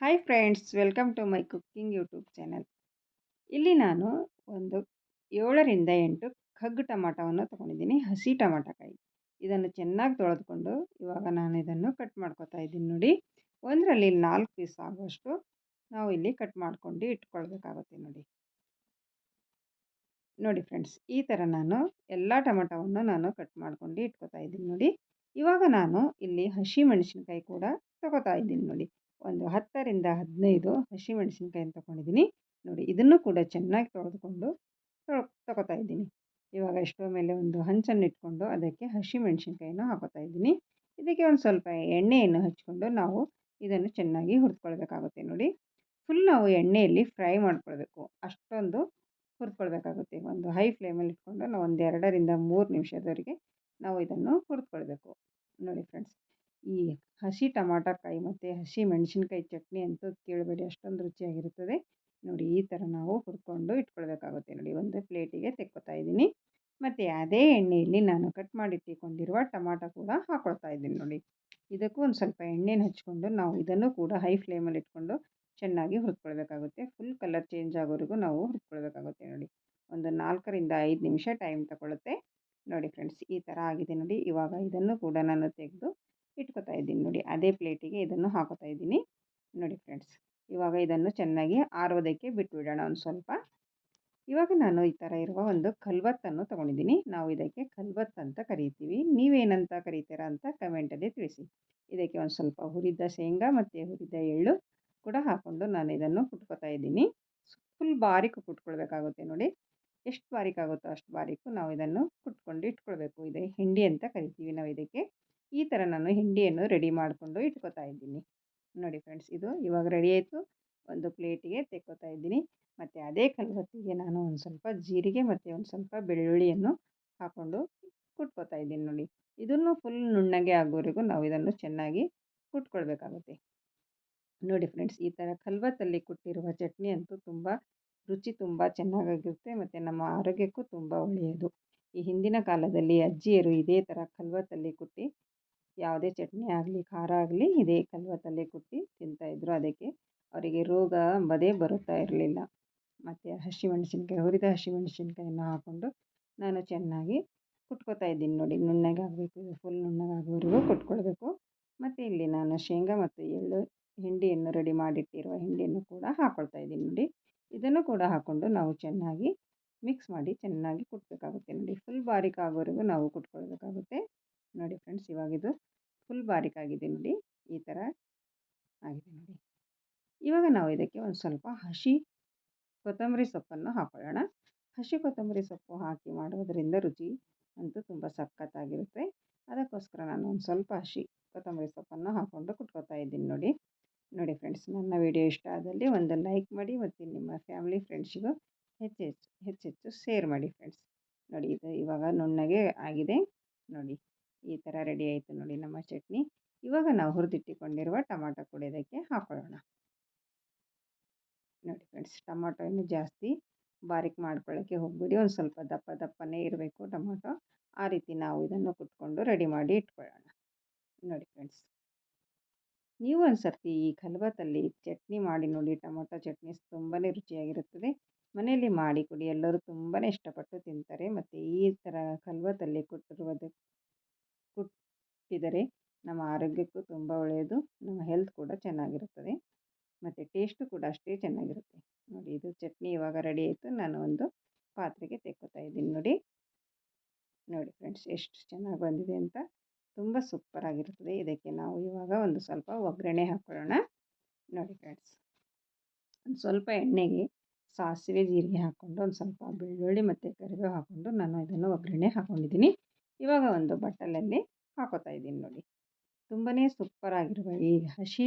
Hi friends welcome to my cooking YouTube channel ಇಲ್ಲಿ ನಾನು ಒಂದು ಏಳರಿಂದ ಎಂಟು ಕಗ್ಗು ಟೊಮಾಟೋವನ್ನು ತೊಗೊಂಡಿದ್ದೀನಿ, ಹಸಿ ಟೊಮಾಟೋಕಾಯಿ. ಇದನ್ನು ಚೆನ್ನಾಗಿ ತೊಳೆದುಕೊಂಡು ಇವಾಗ ನಾನು ಇದನ್ನು ಕಟ್ ಮಾಡ್ಕೊತಾ ಇದ್ದೀನಿ ನೋಡಿ. ಒಂದರಲ್ಲಿ ನಾಲ್ಕು ಪೀಸ್ ಆಗುವಷ್ಟು ನಾವು ಇಲ್ಲಿ ಕಟ್ ಮಾಡ್ಕೊಂಡು ಇಟ್ಕೊಳ್ಬೇಕಾಗುತ್ತೆ ನೋಡಿ. ನೋಡಿ ಫ್ರೆಂಡ್ಸ್ ಈ ಥರ ನಾನು ಎಲ್ಲ ಟೊಮೆಟೊವನ್ನು ನಾನು ಕಟ್ ಮಾಡ್ಕೊಂಡು ಇಟ್ಕೊತಾ ಇದ್ದೀನಿ ನೋಡಿ. ಇವಾಗ ನಾನು ಇಲ್ಲಿ ಹಸಿ ಮೆಣಸಿನ್ಕಾಯಿ ಕೂಡ ತಗೋತಾ ಇದ್ದೀನಿ ನೋಡಿ. ಒಂದು ಹತ್ತರಿಂದ ಹದಿನೈದು ಹಸಿಮೆಣಸಿನ್ಕಾಯಿನ ತೊಗೊಂಡಿದ್ದೀನಿ. ನೋಡಿ, ಇದನ್ನು ಕೂಡ ಚೆನ್ನಾಗಿ ತೊಳೆದುಕೊಂಡು ತೊಗೋತಾ ಇದ್ದೀನಿ. ಇವಾಗ ಎಷ್ಟೋ ಮೇಲೆ ಒಂದು ಹಂಚನ್ನು ಇಟ್ಕೊಂಡು ಅದಕ್ಕೆ ಹಸಿಮೆಣಸಿನ್ಕಾಯಿನ ಹಾಕೋತಾ ಇದ್ದೀನಿ. ಇದಕ್ಕೆ ಒಂದು ಸ್ವಲ್ಪ ಎಣ್ಣೆಯನ್ನು ಹಚ್ಕೊಂಡು ನಾವು ಇದನ್ನು ಚೆನ್ನಾಗಿ ಹುರಿದ್ಕೊಳ್ಬೇಕಾಗುತ್ತೆ. ನೋಡಿ, ಫುಲ್ ನಾವು ಎಣ್ಣೆಯಲ್ಲಿ ಫ್ರೈ ಮಾಡ್ಕೊಳ್ಬೇಕು. ಅಷ್ಟೊಂದು ಹುರಿದ್ಕೊಳ್ಬೇಕಾಗುತ್ತೆ. ಒಂದು ಹೈ ಫ್ಲೇಮಲ್ಲಿ ಇಟ್ಕೊಂಡು ನಾವು ಒಂದು ಎರಡರಿಂದ ಮೂರು ನಿಮಿಷದವರೆಗೆ ನಾವು ಇದನ್ನು ಹುರಿದ್ಕೊಳ್ಬೇಕು. ಹಸಿ ಟಮಾಟಕಾಯಿ ಮತ್ತು ಹಸಿ ಮೆಣಸಿನ್ಕಾಯಿ ಚಟ್ನಿ ಅಂತೂ ಕೇಳಬೇಡಿ, ಅಷ್ಟೊಂದು ರುಚಿಯಾಗಿರುತ್ತದೆ. ನೋಡಿ, ಈ ಥರ ನಾವು ಹುರ್ಕೊಂಡು ಇಟ್ಕೊಳ್ಬೇಕಾಗುತ್ತೆ. ನೋಡಿ, ಒಂದು ಪ್ಲೇಟಿಗೆ ತೆಕ್ಕೊತಾ ಇದ್ದೀನಿ. ಮತ್ತು ಅದೇ ಎಣ್ಣೆಯಲ್ಲಿ ನಾನು ಕಟ್ ಮಾಡಿಟ್ಟಿಕೊಂಡಿರುವ ಟಮಾಟೊ ಕೂಡ ಹಾಕ್ಕೊಳ್ತಾ ಇದ್ದೀನಿ. ನೋಡಿ, ಇದಕ್ಕೂ ಒಂದು ಸ್ವಲ್ಪ ಎಣ್ಣೆನ ಹಚ್ಕೊಂಡು ನಾವು ಇದನ್ನು ಕೂಡ ಹೈ ಫ್ಲೇಮಲ್ಲಿ ಇಟ್ಕೊಂಡು ಚೆನ್ನಾಗಿ ಹುರ್ಕೊಳ್ಬೇಕಾಗುತ್ತೆ. ಫುಲ್ ಕಲರ್ ಚೇಂಜ್ ಆಗೋವರೆಗೂ ನಾವು ಹುರ್ಕೊಳ್ಬೇಕಾಗುತ್ತೆ. ನೋಡಿ, ಒಂದು ನಾಲ್ಕರಿಂದ ಐದು ನಿಮಿಷ ಟೈಮ್ ತಗೊಳುತ್ತೆ. ನೋಡಿ, ಫ್ರೆಂಡ್ಸ್, ಈ ಥರ ಆಗಿದೆ. ನೋಡಿ, ಇವಾಗ ಇದನ್ನು ಕೂಡ ನಾನು ತೆಗೆದು ಇಟ್ಕೊತಾ ಇದ್ದೀನಿ. ನೋಡಿ, ಅದೇ ಪ್ಲೇಟಿಗೆ ಇದನ್ನು ಹಾಕೋತಾ ಇದ್ದೀನಿ. ನೋಡಿ ಫ್ರೆಂಡ್ಸ್, ಇವಾಗ ಇದನ್ನು ಚೆನ್ನಾಗಿ ಆರೋದಕ್ಕೆ ಬಿಟ್ಬಿಡೋಣ ಒಂದು ಸ್ವಲ್ಪ. ಇವಾಗ ನಾನು ಈ ಥರ ಇರುವ ಒಂದು ಕಲ್ವತ್ತನ್ನು ತೊಗೊಂಡಿದ್ದೀನಿ. ನಾವು ಇದಕ್ಕೆ ಕಲ್ಬತ್ ಅಂತ ಕರಿತೀವಿ. ನೀವೇನಂತ ಕರೀತೀರಾ ಅಂತ ಕಮೆಂಟಲ್ಲಿ ತಿಳಿಸಿ. ಇದಕ್ಕೆ ಒಂದು ಸ್ವಲ್ಪ ಹುರಿದ ಶೇಂಗಾ ಮತ್ತು ಹುರಿದ ಎಳ್ಳು ಕೂಡ ಹಾಕ್ಕೊಂಡು ನಾನು ಇದನ್ನು ಕುಟ್ಕೋತಾ ಇದ್ದೀನಿ. ಫುಲ್ ಬಾರಿಕು ಕುಟ್ಕೊಳ್ಬೇಕಾಗುತ್ತೆ ನೋಡಿ. ಎಷ್ಟು ಬಾರಿಕಾಗುತ್ತೋ ಅಷ್ಟು ಬಾರಿಕು ನಾವು ಇದನ್ನು ಕುಟ್ಕೊಂಡು ಇಟ್ಕೊಳ್ಬೇಕು. ಇದೆ ಹಿಂಡಿ ಅಂತ ಕರಿತೀವಿ ನಾವು ಇದಕ್ಕೆ. ಈ ಥರ ನಾನು ಹಿಂಡಿಯನ್ನು ರೆಡಿ ಮಾಡಿಕೊಂಡು ಇಟ್ಕೋತಾ ಇದ್ದೀನಿ. ನೋಡಿ ಫ್ರೆಂಡ್ಸ್, ಇದು ಇವಾಗ ರೆಡಿ ಆಯಿತು. ಒಂದು ಪ್ಲೇಟಿಗೆ ತೆಕ್ಕೋತಾ ಇದ್ದೀನಿ. ಮತ್ತು ಅದೇ ಕಲ್ವತ್ತಿಗೆ ನಾನು ಒಂದು ಸ್ವಲ್ಪ ಜೀರಿಗೆ ಮತ್ತು ಒಂದು ಸ್ವಲ್ಪ ಬೆಳ್ಳುಳ್ಳಿಯನ್ನು ಹಾಕ್ಕೊಂಡು ಕುಟ್ಕೋತಾ ಇದ್ದೀನಿ ನೋಡಿ. ಇದನ್ನು ಫುಲ್ ನುಣ್ಣಗೆ ಆಗೋವರೆಗೂ ನಾವು ಇದನ್ನು ಚೆನ್ನಾಗಿ ಕುಟ್ಕೊಳ್ಬೇಕಾಗುತ್ತೆ. ನೋಡಿ ಫ್ರೆಂಡ್ಸ್, ಈ ಥರ ಕಲ್ವತ್ತಲ್ಲಿ ಕುಟ್ಟಿರುವ ಚಟ್ನಿ ಅಂತೂ ತುಂಬ ರುಚಿ ತುಂಬ ಚೆನ್ನಾಗಿರುತ್ತೆ ಮತ್ತು ನಮ್ಮ ಆರೋಗ್ಯಕ್ಕೂ ತುಂಬ ಒಳ್ಳೆಯದು. ಈ ಹಿಂದಿನ ಕಾಲದಲ್ಲಿ ಅಜ್ಜಿಯರು ಇದೇ ಥರ ಕಲ್ವತ್ತಲ್ಲಿ ಕುಟ್ಟಿ ಯಾವುದೇ ಚಟ್ನಿ ಆಗಲಿ, ಖಾರ ಆಗಲಿ, ಇದೇ ಕಲ್ವತ್ತಲ್ಲಿ ಕುಟ್ಟಿ ತಿಂತಾಯಿದ್ರು ಅದಕ್ಕೆ ಅವರಿಗೆ ರೋಗ ಬದೇ ಬರುತ್ತಾ ಇರಲಿಲ್ಲ. ಮತ್ತು ಹಸಿಮೆಣಸಿನ್ಕಾಯಿ, ಹುರಿದ ಹಸಿಮೆಣಸಿನ್ಕಾಯನ್ನು ಹಾಕ್ಕೊಂಡು ನಾನು ಚೆನ್ನಾಗಿ ಕುಟ್ಕೋತಾ ಇದ್ದೀನಿ ನೋಡಿ. ನುಣ್ಣಗಾಗಬೇಕು ಆಗಬೇಕು ಫುಲ್ ನುಣ್ಣಗಾಗೋವರೆಗೂ ಕುಟ್ಕೊಳ್ಬೇಕು. ಮತ್ತು ಇಲ್ಲಿ ನಾನು ಶೇಂಗಾ ಮತ್ತು ಎಳ್ಳು ಹಿಂಡಿಯನ್ನು ರೆಡಿ ಮಾಡಿಟ್ಟಿರುವ ಹಿಂಡಿಯನ್ನು ಕೂಡ ಹಾಕ್ಕೊಳ್ತಾ ಇದ್ದೀನಿ ನೋಡಿ. ಇದನ್ನು ಕೂಡ ಹಾಕ್ಕೊಂಡು ನಾವು ಚೆನ್ನಾಗಿ ಮಿಕ್ಸ್ ಮಾಡಿ ಚೆನ್ನಾಗಿ ಕುಟ್ಬೇಕಾಗುತ್ತೆ ನೋಡಿ. ಫುಲ್ ಬಾರಿಕಾಗೋವರೆಗೂ ಆಗೋವರೆಗೂ ನಾವು ಕುಟ್ಕೊಳ್ಬೇಕಾಗುತ್ತೆ. ನೋಡಿ ಫ್ರೆಂಡ್ಸ್ ಇವಾಗಿದು ಫುಲ್ ಬಾರೀಕಾಗಿದೆ ನೋಡಿ, ಈ ಥರ ಆಗಿದೆ ನೋಡಿ. ಇವಾಗ ನಾವು ಇದಕ್ಕೆ ಒಂದು ಸ್ವಲ್ಪ ಹಸಿ ಕೊತ್ತಂಬರಿ ಸೊಪ್ಪನ್ನು ಹಾಕೊಳ್ಳೋಣ. ಹಸಿ ಕೊತ್ತಂಬರಿ ಸೊಪ್ಪು ಹಾಕಿ ಮಾಡೋದರಿಂದ ರುಚಿ ಅಂತೂ ತುಂಬ ಸಖತ್ತಾಗಿರುತ್ತೆ. ಅದಕ್ಕೋಸ್ಕರ ನಾನು ಒಂದು ಸ್ವಲ್ಪ ಹಸಿ ಕೊತ್ತಂಬರಿ ಸೊಪ್ಪನ್ನು ಹಾಕ್ಕೊಂಡು ಕುಟ್ಕೋತಾ ಇದ್ದೀನಿ ನೋಡಿ. ನೋಡಿ ಫ್ರೆಂಡ್ಸ್ ನನ್ನ ವಿಡಿಯೋ ಇಷ್ಟ ಆದಲ್ಲಿ ಒಂದು ಲೈಕ್ ಮಾಡಿ ಮತ್ತು ನಿಮ್ಮ ಫ್ಯಾಮಿಲಿ ಫ್ರೆಂಡ್ಸಿಗೂ ಹೆಚ್ಚೆಚ್ಚು ಹೆಚ್ಚೆಚ್ಚು ಶೇರ್ ಮಾಡಿ ಫ್ರೆಂಡ್ಸ್ ನೋಡಿ ಇದು ಇವಾಗ ನುಣ್ಣಗೆ ಆಗಿದೆ. ನೋಡಿ. ಈ ಥರ ರೆಡಿ ಆಯಿತು ನೋಡಿ ನಮ್ಮ ಚಟ್ನಿ. ಇವಾಗ ನಾವು ಹುರಿದಿಟ್ಟುಕೊಂಡಿರುವ ಟೊಮಾಟೊ ಕೂಡ ಇದಕ್ಕೆ ಹಾಕೊಳ್ಳೋಣ. ನೋಡಿ ಫ್ರೆಂಡ್ಸ್ ಟೊಮಾಟೊ ಇನ್ನು ಜಾಸ್ತಿ ಬಾರಿಕ್ ಮಾಡ್ಕೊಳ್ಳೋಕ್ಕೆ ಹೋಗಬೇಡಿ. ಒಂದು ಸ್ವಲ್ಪ ದಪ್ಪ ದಪ್ಪನೇ ಇರಬೇಕು ಟೊಮಾಟೊ. ಆ ರೀತಿ ನಾವು ಇದನ್ನು ಕುಟ್ಕೊಂಡು ರೆಡಿ ಮಾಡಿ ಇಟ್ಕೊಳ್ಳೋಣ. ನೋಡಿ ಫ್ರೆಂಡ್ಸ್ ನೀವು ಒಂದು ಸರ್ತಿ ಈ ಕಲ್ವತ್ತಲ್ಲಿ ಚಟ್ನಿ ಮಾಡಿ ನೋಡಿ. ಟೊಮೊಟೊ ಚಟ್ನಿ ತುಂಬಾ ರುಚಿಯಾಗಿರುತ್ತದೆ. ಮನೆಯಲ್ಲಿ ಮಾಡಿ ಕೊಡಿ. ಎಲ್ಲರೂ ತುಂಬಾ ಇಷ್ಟಪಟ್ಟು ತಿಂತಾರೆ. ಮತ್ತು ಈ ಥರ ಕಲ್ವತ್ತಲ್ಲಿ ಕೊಟ್ಟಿರುವುದು ಕೊಟ್ಟಿದರೆ ನಮ್ಮ ಆರೋಗ್ಯಕ್ಕೂ ತುಂಬ ಒಳ್ಳೆಯದು, ನಮ್ಮ ಹೆಲ್ತ್ ಕೂಡ ಚೆನ್ನಾಗಿರುತ್ತದೆ, ಮತ್ತು ಟೇಸ್ಟು ಕೂಡ ಅಷ್ಟೇ ಚೆನ್ನಾಗಿರುತ್ತೆ. ನೋಡಿ, ಇದು ಚಟ್ನಿ ಇವಾಗ ರೆಡಿ ಆಯಿತು, ನಾನು ಒಂದು ಪಾತ್ರೆಗೆ ತೆಕ್ಕೋತಾ ಇದ್ದೀನಿ ನೋಡಿ. ನೋಡಿ ಫ್ರೆಂಡ್ಸ್ ಎಷ್ಟು ಚೆನ್ನಾಗಿ ಬಂದಿದೆ ಅಂತ. ತುಂಬ ಸೂಪರಾಗಿರುತ್ತದೆ ಇದಕ್ಕೆ ನಾವು ಇವಾಗ ಒಂದು ಸ್ವಲ್ಪ ಒಗ್ಗರಣೆ ಹಾಕ್ಕೊಳ್ಳೋಣ ನೋಡಿ ಫ್ರೆಂಡ್ಸ್ ಒಂದು ಸ್ವಲ್ಪ ಎಣ್ಣೆಗೆ ಸಾಸಿವೆ, ಜೀರಿಗೆ ಹಾಕ್ಕೊಂಡು ಒಂದು ಸ್ವಲ್ಪ ಬೆಳ್ಳುಳ್ಳಿ ಮತ್ತು ಕರಿಬೇವು ಹಾಕ್ಕೊಂಡು ನಾನು ಇದನ್ನು ಒಗ್ಗರಣೆ ಹಾಕ್ಕೊಂಡಿದ್ದೀನಿ ಇವಾಗ ಒಂದು ಬಟ್ಟಲಲ್ಲಿ ಹಾಕೋತಾ ಇದ್ದೀನಿ ನೋಡಿ. ತುಂಬಾ ಸೂಪರಾಗಿರುವ ಈ ಹಸಿ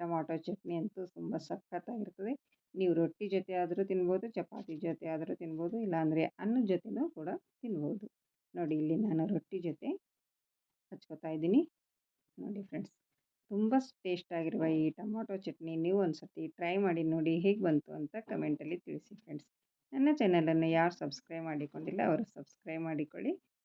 ಟೊಮಾಟೊ ಚಟ್ನಿ ಅಂತೂ ತುಂಬ ಸಖತ್ತಾಗಿರ್ತದೆ. ನೀವು ರೊಟ್ಟಿ ಜೊತೆ ಆದರೂ ತಿನ್ಬೋದು, ಚಪಾತಿ ಜೊತೆ ಆದರೂ ತಿನ್ಬೋದು, ಇಲ್ಲಾಂದರೆ ಅನ್ನದ ಜೊತೆನೂ ಕೂಡ ತಿನ್ಬೋದು. ನೋಡಿ ಇಲ್ಲಿ ನಾನು ರೊಟ್ಟಿ ಜೊತೆ ಹಚ್ಕೋತಾ ಇದ್ದೀನಿ. ನೋಡಿ ಫ್ರೆಂಡ್ಸ್ ತುಂಬ ಟೇಸ್ಟಾಗಿರುವ ಈ ಟೊಮೊಟೊ ಚಟ್ನಿ ನೀವು ಒಂದು ಟ್ರೈ ಮಾಡಿ ನೋಡಿ ಹೇಗೆ ಬಂತು ಅಂತ ಕಮೆಂಟಲ್ಲಿ ತಿಳಿಸಿ ಫ್ರೆಂಡ್ಸ್ ನನ್ನ ಚಾನಲನ್ನು ಯಾರು ಸಬ್ಸ್ಕ್ರೈಬ್ ಮಾಡಿಕೊಂಡಿಲ್ಲ, ಅವರು ಸಬ್ಸ್ಕ್ರೈಬ್ ಮಾಡಿಕೊಳ್ಳಿ.